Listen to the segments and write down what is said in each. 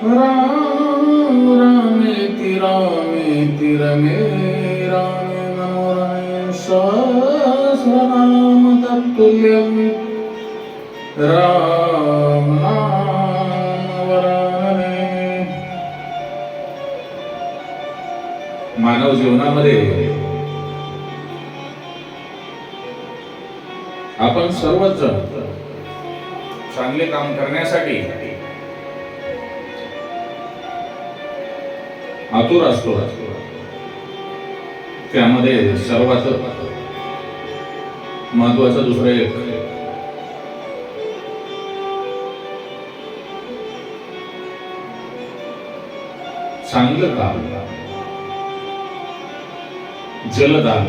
राम रामेति रामेति रमे रामे मनोरमे सहस्रनाम तत्तुल्यं राम नाम वरानने मानव जीवनामध्ये आपण सर्वच जण चांगले काम करण्यासाठी आतुर असतो त्यामध्ये सर्वात महत्वाचं दुसरं एक चांगलं काम जलदान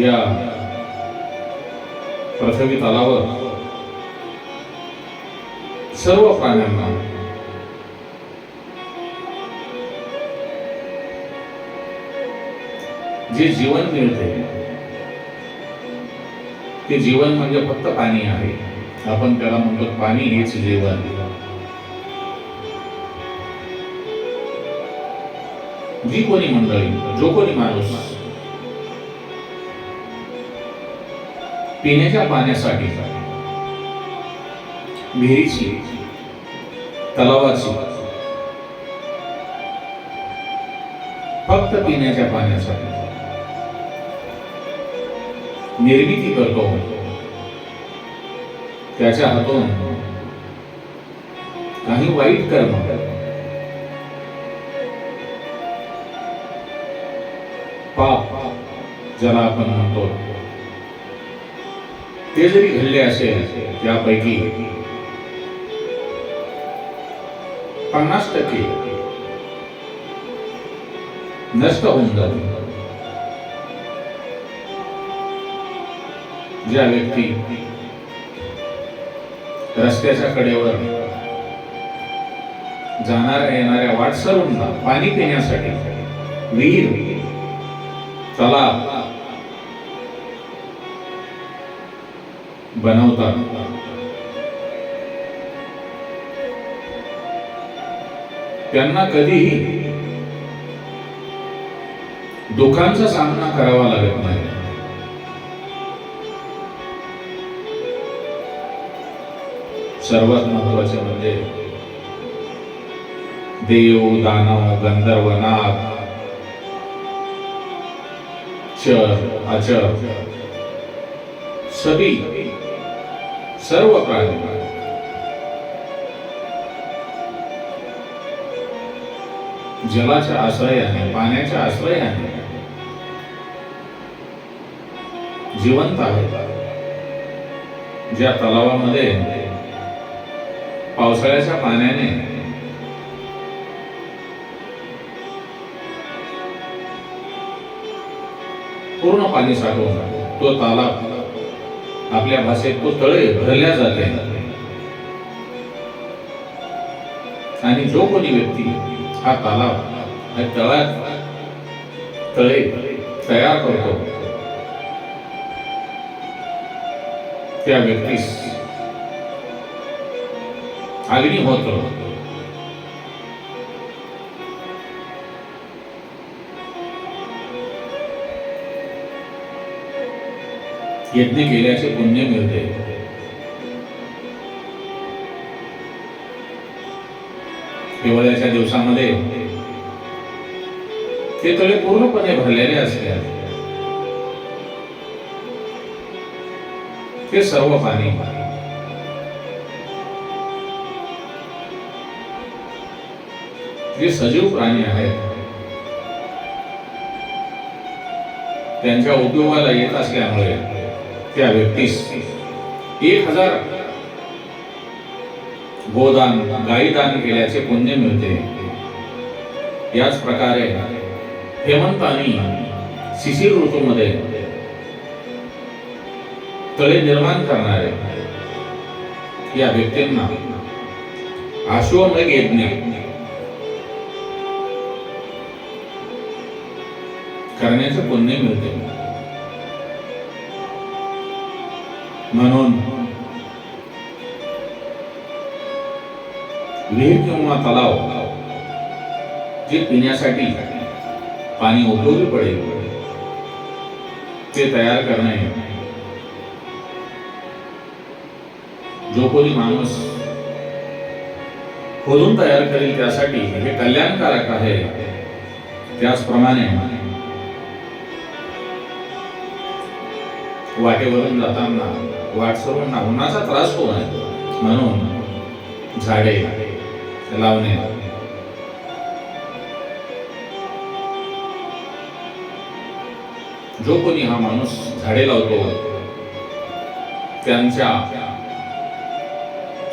या पृथ्वी तलावर सर्व प्राण्यांना जे जीवन मिळते ते जीवन म्हणजे फक्त पाणी आहे. आपण त्याला म्हणतो पाणी हेच जीवन जी कोणी मंडळी जो कोणी माणूस पिण्याच्या पाण्यासाठी विहिरीची तलावाची. फक्त पिण्याच्या पाण्यासाठी निर्मिती करतो. त्याच्या हातून काही वाईट कर्म. पाप ज्याला आपण म्हणतो. ते जरी घडले असेल त्यापैकी पन्नास टक्के. नष्ट होऊन जाते. ज्या व्यक्ती रस्त्याच्या कडेवर जाणाऱ्या येणाऱ्या वाटसरूंना पाणी पिण्यासाठी विहीर तलाव बनवतात. त्यांना कधीही दुःखांचा सामना करावा लागत नाही. सर्वात महत्त्वाचे म्हणजे देव दानव गंधर्व नाग चर अचर सभी सर्व प्राणी. जलाच्या आश्रयाने पाण्याच्या आश्रयाने जिवंत आहे. ज्या तलावामध्ये पावसाळ्याच्या पाण्याने पूर्ण पाणी साठवून तो तालाब आपल्या भाषेत तो तळे भरल्या जाते. आणि जो कोणी व्यक्ती हा तलाव आणि तळात तळे तयार करतो. त्या व्यक्तीस अग्नी होतो यज्ञ केल्याचे पुण्य मिळते. हिवाळ्याच्या दिवसामध्ये ते तळे पूर्णपणे भरलेले असते. ते सर्व पाणी. जे सजीव प्राणी आहेत त्यांच्या उपयोगाला येत असल्यामुळे त्या व्यक्तीस एक हजार गोदान गाईदान केल्याचे पुण्य मिळते. याच प्रकारे हेमंत आणि शिशिर ऋतूमध्ये तळे निर्माण करणारे या व्यक्तींना आश्वमेघ यज्ञ करण्याचे पुण्य मिळते. म्हणून विहीर किंवा तलाव. जे पिण्यासाठी पाणी उपयोगी पडेल. ते तयार करणे. जो कोणी माणूस खोदून तयार करेल त्यासाठी. हे कल्याणकारक आहे. त्याचप्रमाणे वाटेवरून जाताना वाटसरूंना उन्हाचा त्रास होऊ नये. म्हणून झाडे. लावणे. जो कोणी हा माणूस झाडे लावतो त्यांच्या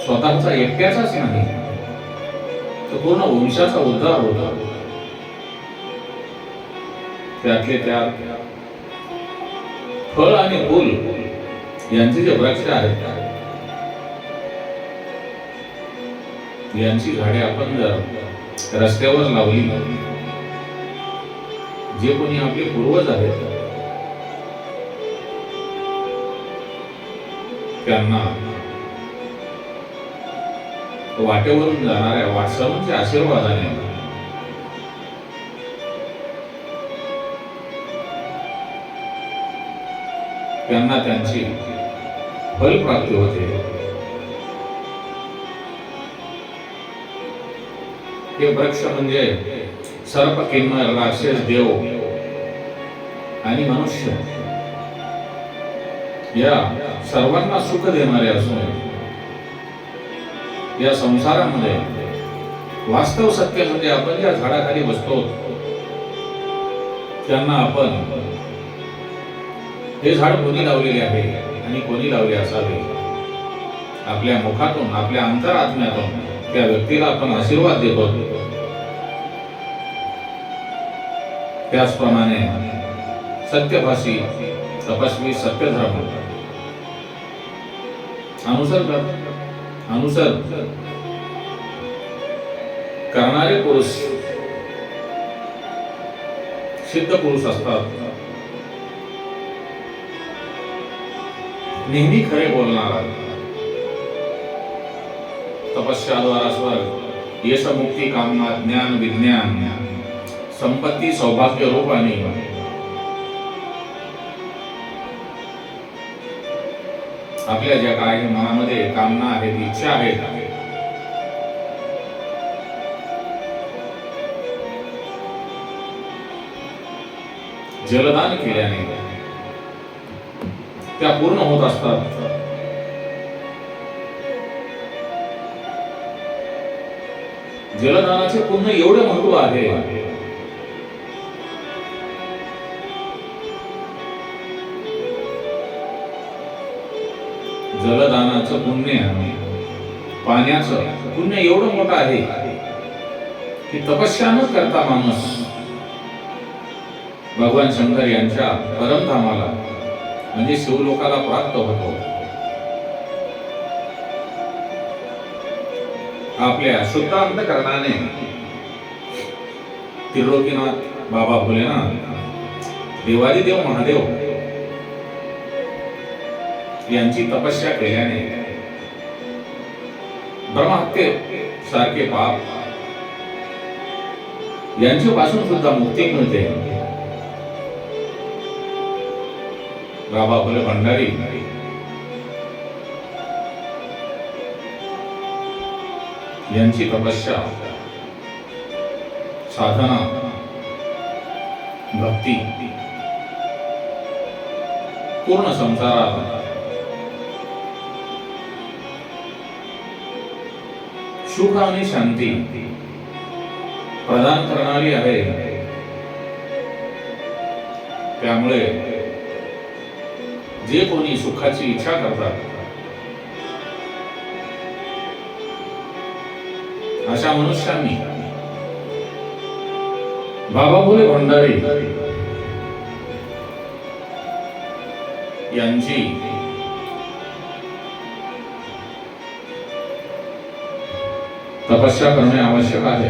स्वतःचा एकट्याचाच नाही तर पूर्ण वंशाचा उद्धार होता. त्यातले त्यात फळ आणि फूल यांचे जे वृक्ष आहेत यांची झाडे आपण जर रस्त्यावर लावली जे कोणी आपले पूर्वज आहेत त्यांना वाटेवरून जाणाऱ्या वाटसरूंच्या आशीर्वादाने त्यांना त्यांची फलप्राप्ती होते. ते वृक्ष म्हणजे सर्प किन्नर राक्षस देव आणि मनुष्य. या सर्वांना सुख देणारे असून या संसारामध्ये वास्तव सत्य म्हणजे आपण ज्या झाडाखाली बसतो त्यांना आपण हे झाड कोणी लावलेले आहे आणि कोणी लावले असावे? आपल्या मुखातून आपल्या अंतरात्म्यातून त्या व्यक्तीला आपण आशीर्वाद देतो. त्याचप्रमाणे सत्यभाषी तपस्वी सत्यधर्म. अनुसर अनुसर करणारे पुरुष सिद्ध पुरुष असतात. नेहमी खरे बोलणारा तपस्याद्वारा स्वर्ग यश मुक्ती कामना, ज्ञान, विज्ञान संपत्ती सौभाग्य रूप आणि आपल्या ज्या काही मनामध्ये कामना आहेत इच्छा आहेत जलदान केल्याने त्या पूर्ण होत असतात. जलदानाचे पुन्हा एवढे महत्त्व आहे. जलदानाचं पुण्य पाण्याचं पुण्य एवढं मोठं आहे की तपस्या न करता माणूस. भगवान शंकर यांच्या परमधामाला म्हणजे शिवलोकाला प्राप्त होतो. आपल्या शुद्ध अंतकरणाने तिरोगीनाथ बाबा भोलेनाथ देवादी देव महादेव यांची तपस्या केल्याने ब्रह्महत्ये सारखे पाप यांच्या पासून सुद्धा मुक्ती मिळते. बाबा फुले भंडारी, यांची तपस्या, साधना, भक्ती, पूर्ण संसारात सुख आणि शांती. प्रदान करणारी आहे. त्यामुळे जे कोणी सुखाची इच्छा करतात अशा मनुष्यांनी बाबा भोले भंडारी यांची तपस्या करणे आवश्यक आहे.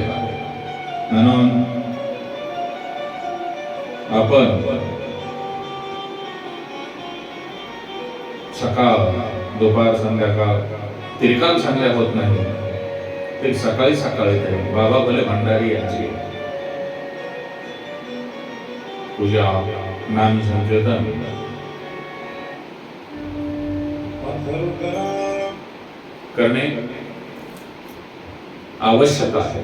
म्हणून आपण सकाळ दुपार संध्याकाळ त्रिकाल संध्या होत नाही. ते सकाळी सकाळी ते बाबा भले भंडारी यांची. पूजा नाम संकीर्तन. करणे आवश्यक आहे.